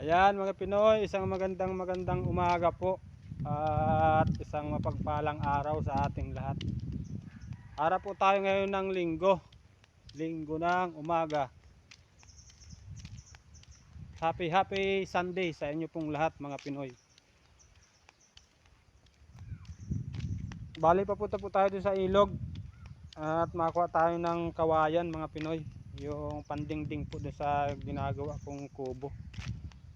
Ayan mga Pinoy, isang magandang magandang umaga po at isang mapagpalang araw sa ating lahat. Harap po tayo ngayon ng linggo, linggo ng umaga. Happy happy Sunday sa inyo pong lahat mga Pinoy. Bali papunta po tayo sa ilog at makakuha tayo ng kawayan mga Pinoy. Yung pandingding po dun sa ginagawa kong kubo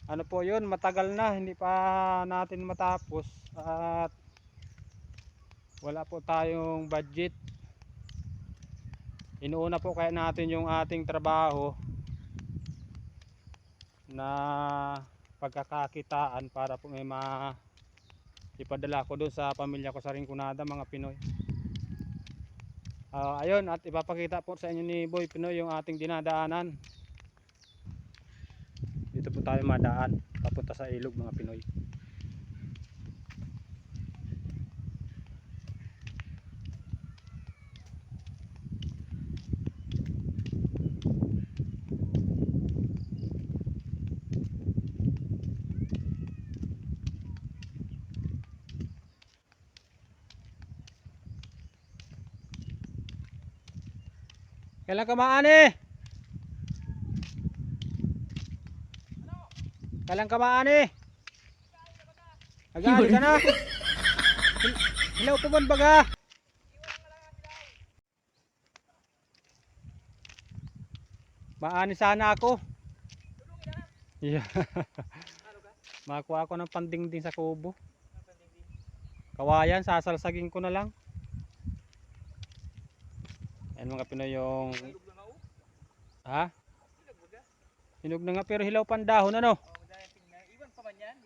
ano po yun matagal na hindi pa natin matapos at wala po tayong budget. Inuuna po kaya natin yung ating trabaho na pagkakakitaan para po may ma ipadala ko doon sa pamilya ko sa Rinconada mga Pinoy. Ah, ayun at ipapakita po sa inyo ni Boy Pinoy yung ating dinadaanan dito po tayo madaan papunta sa ilog mga Pinoy Kailan ka maani? Kailan ka maani? Agali ka na. Hil- Hilaw po man baga. Maani sana ako. Yeah. Makuha ako ng pandingding sa kubo. Kawayan, sasalsagin ko na lang. Ayan mga Pinoy yung... Ha? Hinog na nga pero hilaw pan dahon ano?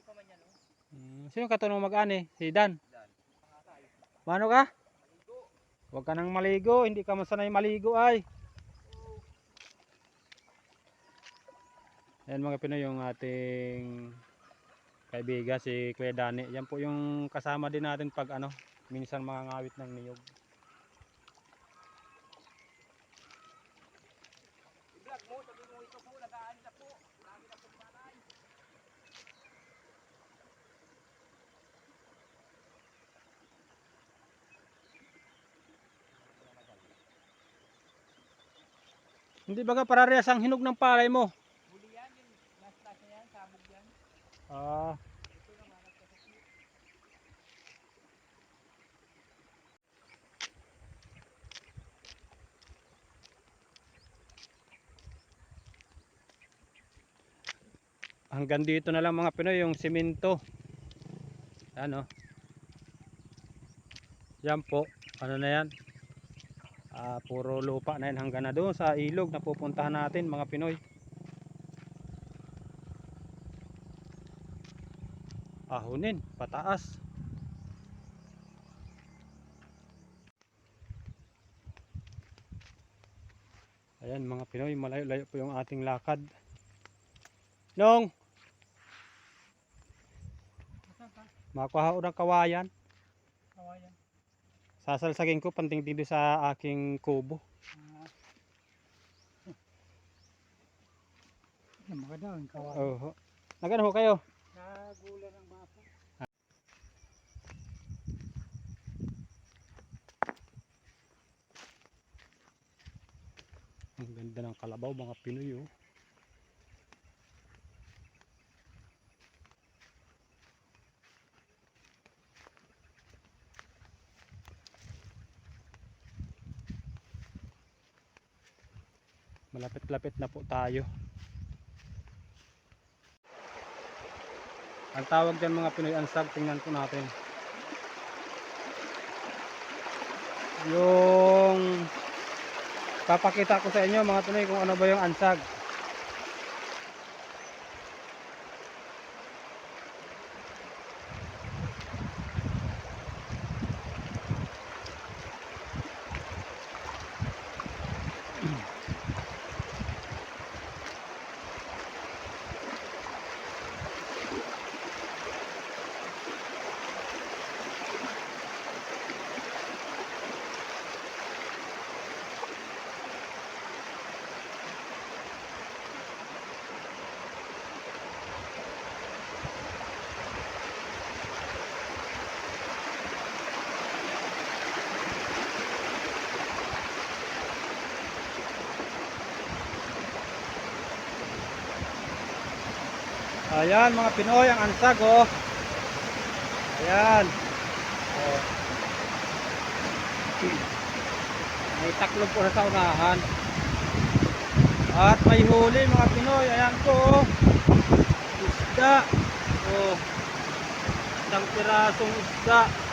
Pa man yan. Oh. Hmm, sino katunong mag-ani? Si Dan. Mano ka? Huwag ka nang maligo, hindi ka masanay maligo ay. Ayan mga Pinoy yung ating kaibigan si Kuya Dani. Yan po yung kasama din natin pag ano, minsan mga ngawit ng niyog. I-vlog mo, sabi mo ito po, nagaan na po. Marami na po panay. Hindi baga parehas ang hinog ng palay mo. Huli yan, yung nasa taas na yan, sabog yan. Ah, hanggang dito na lang mga Pinoy yung simento. Ano? Yan po. Ano na yan? Ah, puro lupa na yan hanggang na doon sa ilog na pupuntahan natin mga Pinoy. Ahunin, pataas. Ayan mga Pinoy, malayo-layo po yung ating lakad. Nong, makuha ko ng kawayan. Kawayan. Sasalsagin ko panting dito sa aking kubo. Yung mga daw, kawayan. Oh. Nagano ho kayo? Nagula ng baka. Ang ganda ng kalabaw mga Pinoy oh. Malapit-lapit na po tayo. Ang tawag dyan mga Pinoy ansag, tingnan po natin. Yung papakita ko sa inyo mga Pinoy kung ano ba yung ansag. Ayan mga Pinoy, ang ansag oh. Ayan. Oh. May taklob po sa unahan. At may huli mga Pinoy. Ayan po oh. Isda. Oh. Isang pirasong isda.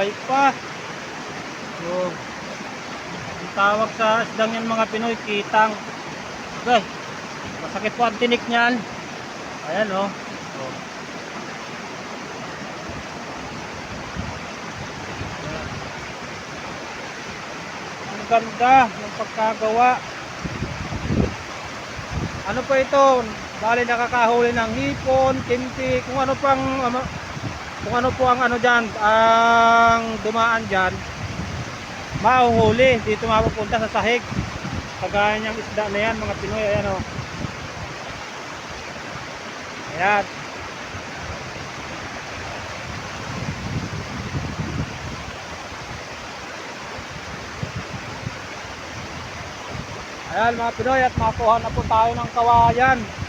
Buhay pa. So, ang tawag sa isdang yan mga Pinoy, kitang. Okay. Masakit po ang tinik niyan. Ayan oh. oh. Ayan. Ang ganda ng pagkagawa. Ano po ito? Bali nakakahuli ng hipon, kimpi, kung ano pang kung ano po ang ano dyan, ang dumaan dyan, mahuhuli. Dito mapupunta sa sahig. Kagaya niyang isda na yan, mga Pinoy. Ayan o. Ayan. Ayan mga Pinoy at makuha na po tayo ng kawayan.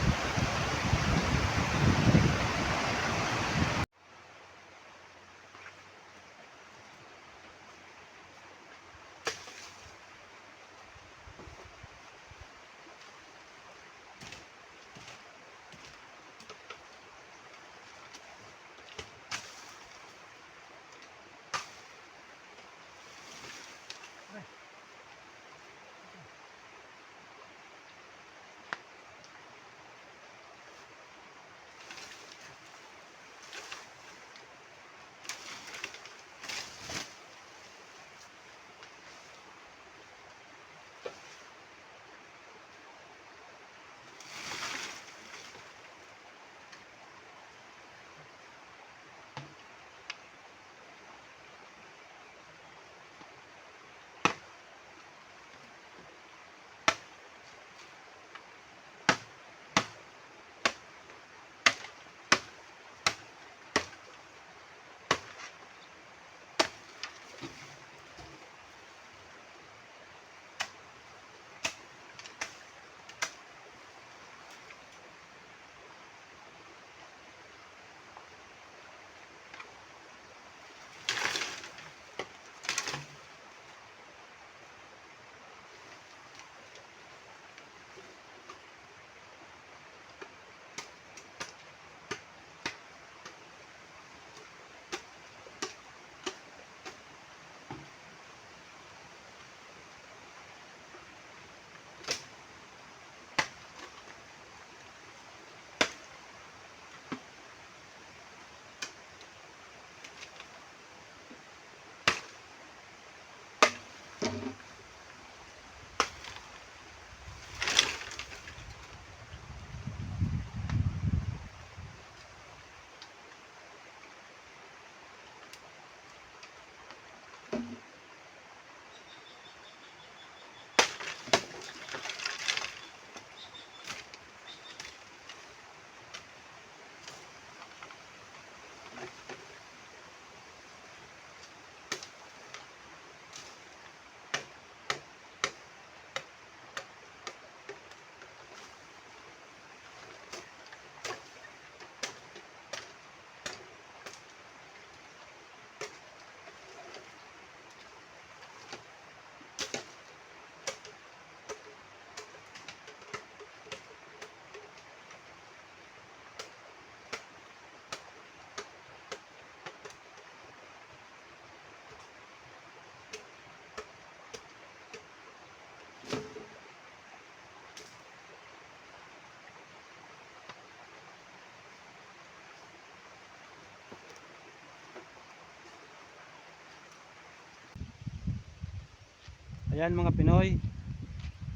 Ayan mga Pinoy.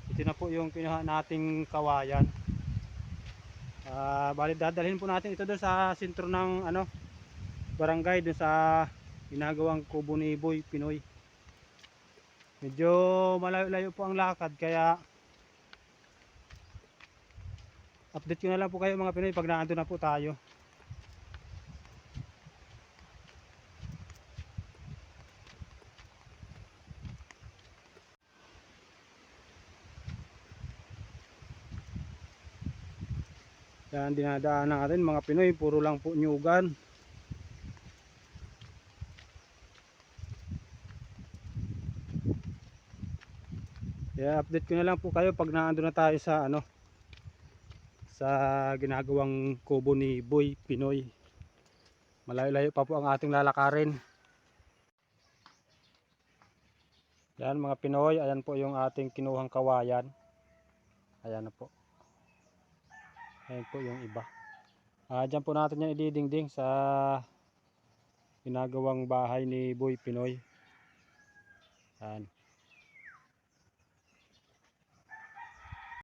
Ito na po yung kinuha nating kawayan. Ah, bali dadalhin po natin ito doon sa sentro ng ano barangay doon sa ginagawang kubo ni Boy Pinoy. Medyo malayo-layo po ang lakad kaya Update ko na lang po kayo mga Pinoy pag naando na po tayo. Yan dinadaan natin mga Pinoy, puro lang po nyugan. Kaya update ko na lang po kayo pag naando na tayo sa ano sa ginagawang kubo ni Boy Pinoy. Malayo-layo pa po ang ating lalakarin. Yan mga Pinoy, ayan po yung ating kinuhang kawayan. Ayan na po. Ayan po yung iba. Ah, dyan po natin yan ididingding sa ginagawang bahay ni Boy Pinoy. Yan.